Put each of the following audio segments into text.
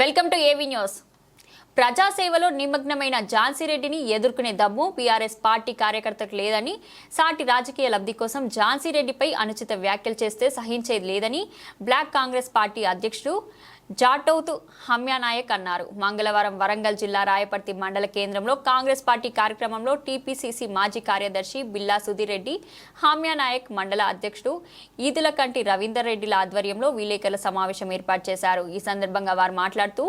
Welcome to AV news. ప్రజాసేవలో నిమగ్నమైన ఝాన్సీ రెడ్డిని ఎదుర్కొనే దమ్ము బీఆర్ఎస్ పార్టీ కార్యకర్తకు లేదని సాటి రాజకీయ లబ్ధి కోసం ఝాన్సీ రెడ్డిపై అనుచిత వ్యాఖ్యలు చేస్తే సహించేది లేదని బ్లాక్ కాంగ్రెస్ పార్టీ అధ్యక్షుడు జాటౌతు హమ్యానాయక్ అన్నారు. మంగళవారం వరంగల్ జిల్లా రాయపర్తి మండల కేంద్రంలో కాంగ్రెస్ పార్టీ కార్యక్రమంలో టీపీసీసీ మాజీ కార్యదర్శి బిల్లా సుధీర్ రెడ్డి హామ్యానాయక్ మండల అధ్యక్షుడు ఈదులకంటి రవీందర్ రెడ్డిల ఆధ్వర్యంలో విలేకరుల సమావేశం ఏర్పాటు చేశారు. ఈ సందర్భంగా వారు మాట్లాడుతూ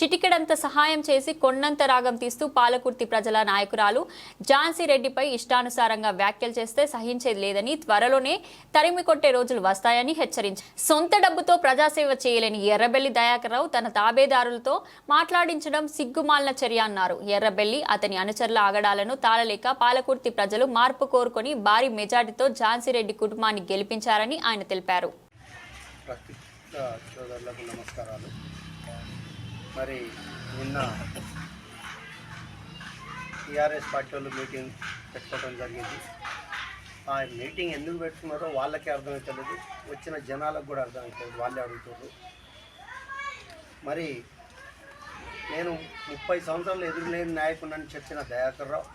చిటికెడంత సహాయం చేసి కొండంత రాగం తీస్తూ పాలకుర్తి ప్రజల నాయకురాలు ఝాన్సీ రెడ్డిపై ఇష్టానుసారంగా వ్యాఖ్యలు చేస్తే సహించేది లేదని త్వరలోనే తరిమి కొట్టే రోజులు వస్తాయని హెచ్చరించారు. సొంత డబ్బుతో ప్రజాసేవ చేయలేని ఎర్రబెల్లి దయాకర్రావు తన తాబేదారులతో మాట్లాడించడం సిగ్గుమాలిన చర్య అన్నారు. ఎర్రబెల్లి అతని అనుచరుల ఆగడాలను తాళలేక పాలకుర్తి ప్రజలు మార్పు కోరుకొని భారీ మెజార్టీతో ఝాన్సీ రెడ్డి కుటుంబాన్ని గెలిపించారని ఆయన తెలిపారు. సోదరులకు నమస్కారాలు. మరి నిన్న టీఆర్ఎస్ పార్టీ వాళ్ళు మీటింగ్ పెట్టుకోవడం జరిగింది. ఆ మీటింగ్ ఎందుకు పెట్టుకున్నారో వాళ్ళకే అర్థమవుతలేదు వచ్చిన జనాలకు కూడా అర్థమవుతుంది వాళ్ళే అడుగుతారు మరి నేను ముప్పై సంవత్సరాలు ఎదురులేని నాయకుడిని చెప్పిన దయాకర్రావు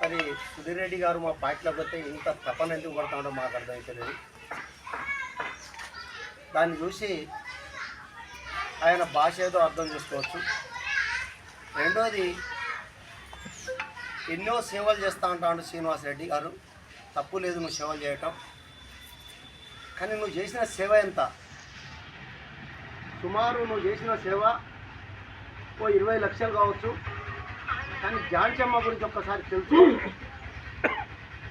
మరి సుధీర్ రెడ్డి గారు మా పార్టీలోకి వస్తే ఇంత తపన ఎందుకు పడతాడో మాకు అర్థమవుతలేదు దాన్ని చూసి ఆయన భాష ఏదో అర్థం చేసుకోవచ్చు. రెండోది ఎన్నో సేవలు చేస్తూ ఉంటాడు శ్రీనివాస్ రెడ్డి గారు. తప్పు లేదు నువ్వు సేవలు చేయటం. కానీ నువ్వు చేసిన సేవ ఎంత? సుమారు నువ్వు చేసిన సేవ ఓ ఇరవై లక్షలు కావచ్చు. కానీ జాన్చమ్మ గురించి ఒక్కసారి తెలుసు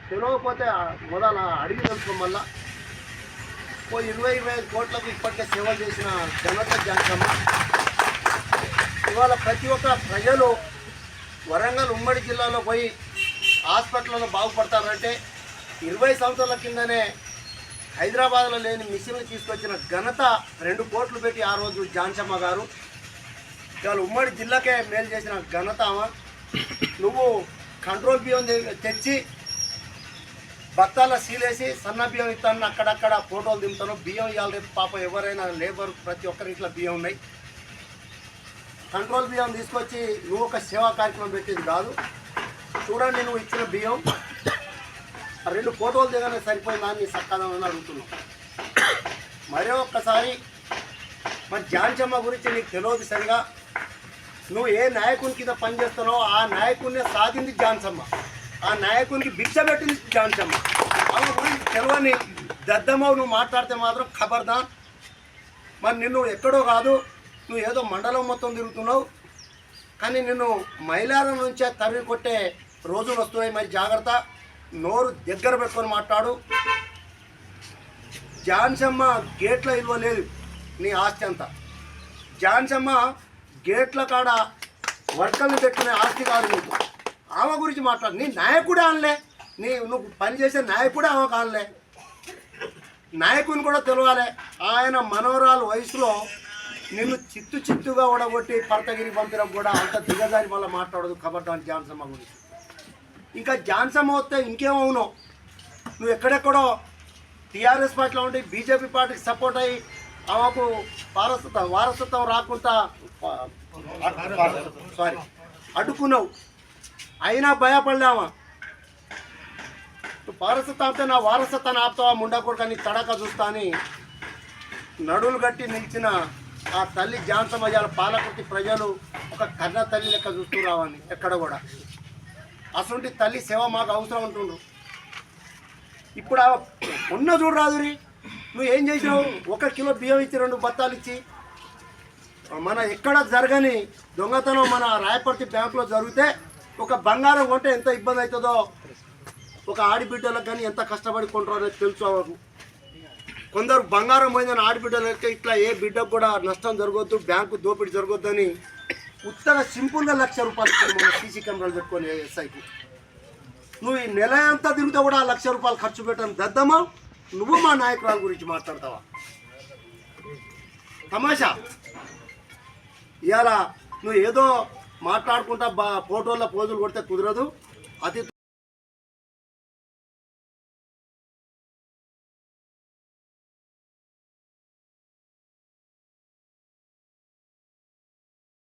తెలియకపోతే మొదల అడిగి తెలుసుకో మళ్ళా. ఓ ఇరవై ఇరవై ఐదు కోట్లకు ఇప్పటికే సేవ చేసిన జనత జాన్సమ్మ ఇవాళ ప్రతి ఒక్క ప్రజలు వరంగల్ ఉమ్మడి జిల్లాలో పోయి హాస్పిటల్లో బాగుపడతారంటే ఇరవై సంవత్సరాల కిందనే హైదరాబాద్లో లేని మిషన్లు తీసుకొచ్చిన ఘనత రెండు కోట్లు పెట్టి ఆ రోజు జాన్సమ్మ గారు. ఇవాళ ఉమ్మడి జిల్లాకే మేలు చేసిన ఘనత నువ్వు కంట్రోల్ బియ్యం తెచ్చి బత్తాల సీలేసి సన్న బియ్యం ఇస్తాను అక్కడక్కడ ఫోటోలు దింపుతాను. బియ్యం ఇవ్వాలి రేపు పాప ఎవరైనా లేబర్ ప్రతి ఒక్కరి ఇంట్లో బియ్యం ఉన్నాయి. కంట్రోల్ బియ్యం తీసుకొచ్చి నువ్వు ఒక సేవా కార్యక్రమం పెట్టేది కాదు. చూడండి నువ్వు ఇచ్చిన బియ్యం. రెండు ఫోటోలు దిగానే సరిపోయిందా అని సక్కదని అడుగుతున్నాం. మరే ఒక్కసారి మరి జాన్చమ్మ గురించి నీకు తెలియదు సరిగా? నువ్వు ఏ నాయకుని కింద పనిచేస్తున్నావో ఆ నాయకుడిని సాధింది జాన్సమ్మ ఆ నాయకునికి భిక్ష పెట్టింది జాన్సమ్మ అవి గురించి తెలియని దద్దమ్మవు నువ్వు మాట్లాడితే మాత్రం ఖబర్దా మరి నిన్ను ఎక్కడో కాదు నువ్వు ఏదో మండలం మొత్తం తిరుగుతున్నావు. కానీ నిన్ను మైలారం నుంచే తరిగి కొట్టే రోజులు వస్తున్నాయి. మరి జాగ్రత్త. నోరు దగ్గర పెట్టుకొని మాట్లాడు. జాన్సమ్మ గేట్ల విలువ లేదు నీ ఆస్తి అంతా. జాన్సమ్మ గేట్ల కాడ వర్కర్లు పెట్టుకునే ఆస్తి కాదు నీకు. ఆమె గురించి మాట్లాడు. నీ నాయకుడే అనలే నీ నువ్వు పనిచేసే నాయకుడే ఆమె కానలే నాయకుని కూడా తెలవాలి. ఆయన మనోరాలు వయసులో నిన్ను చిత్తు చిత్తుగా ఓడగొట్టి పర్తగిరి పంపిన కూడా అంత దిగజారి మళ్ళీ మాట్లాడదు కబడ్డాని జాన్సమ్మ గురించి. ఇంకా జాన్సమ్ వస్తే ఇంకేమవును నువ్వు ఎక్కడెక్కడో టీఆర్ఎస్ పార్టీలో ఉండి బీజేపీ పార్టీకి సపోర్ట్ అయ్యి ఆమెకు వారసత్వం వారసత్వం రాకుండా సారీ అడ్డుకున్నావు. అయినా భయపడలేమా? నువ్వు వారసత్వం అంటే నా వారసత్వాన్ని ఆపుతావా? ముండకూడకని తడక చూస్తా అని నడులు గట్టి నిలిచిన ఆ తల్లి జాన్సమయ్యాల పాలకుర్తి ప్రజలు ఒక కన్న తల్లి లెక్క చూస్తూ రావని ఎక్కడ కూడా. అసలు తల్లి సేవ మాకు అవసరం ఉంటుండ్రు ఇప్పుడు ఉన్న చూడు రాదురి నువ్వు ఏం చేసినావు? ఒక కిలో బియ్యం ఇచ్చి రెండు బత్తాలు ఇచ్చి మన ఎక్కడ జరగని దొంగతనం మన రాయపర్తి బ్యాంకులో జరిగితే ఒక బంగారం కొంటే ఎంత ఇబ్బంది అవుతుందో ఒక ఆడిబిడ్డలకు కానీ ఎంత కష్టపడి కొంటారో అనేది తెలుసు కొందరు బంగారం పోయిందని ఆడిబిడ్డలకి ఇట్లా ఏ బిడ్డకు కూడా నష్టం జరగొద్దు బ్యాంకు దోపిడీ జరగొద్దని ఉత్తర సింపుల్గా లక్ష రూపాయలు సీసీ కెమెరాలు పెట్టుకొని ఎస్ఐకి నువ్వు ఈ నెల అంతా తిరిగితే కూడా ఆ లక్ష రూపాయలు ఖర్చు పెట్టని దద్దమా నువ్వు మా నాయకురాల గురించి మాట్లాడతావా? తమాషా? ఇవాళ నువ్వు ఏదో మాట్లాడుకుంటా బా ఫోటోల్లో పోజులు కొడితే కుదరదు. అతి